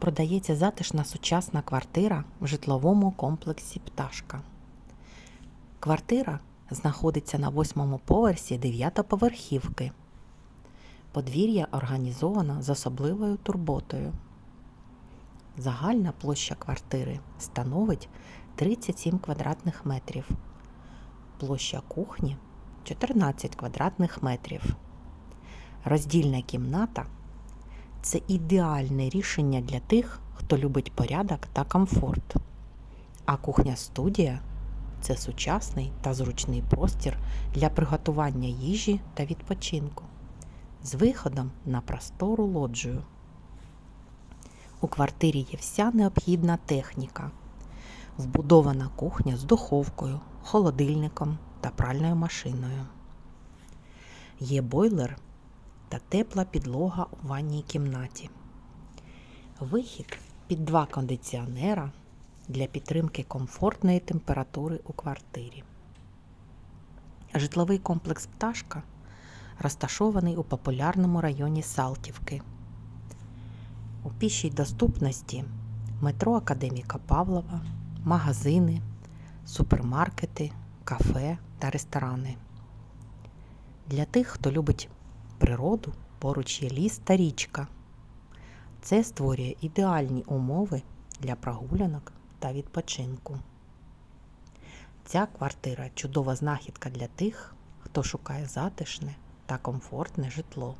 продається затишна сучасна квартира в житловому комплексі Пташка. Квартира знаходиться на восьмому поверсі дев'ятоповерхівки. Подвір'я організовано з особливою турботою. Загальна площа квартири становить 37 квадратних метрів. Площа кухні 14 квадратних метрів. Роздільна кімната це ідеальне рішення для тих, хто любить порядок та комфорт. А кухня-студія це сучасний та зручний простір для приготування їжі та відпочинку з виходом на простору лоджію. У квартирі є вся необхідна техніка, вбудована кухня з духовкою, холодильником та пральною машиною. Є бойлер та тепла підлога у ванній кімнаті. Вихід під два кондиціонера для підтримки комфортної температури у квартирі. Житловий комплекс Пташка розташований у популярному районі Салтівки. У пішій доступності метро Академіка Павлова, магазини, супермаркети, кафе та ресторани. Для тих, хто любить природу, поруч є ліс та річка. Це створює ідеальні умови для прогулянок та відпочинку. Ця квартира чудова знахідка для тих, хто шукає затишне та комфортне житло.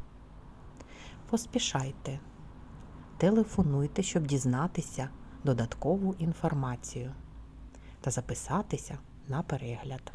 Поспішайте, телефонуйте, щоб дізнатися додаткову інформацію та записатися на перегляд.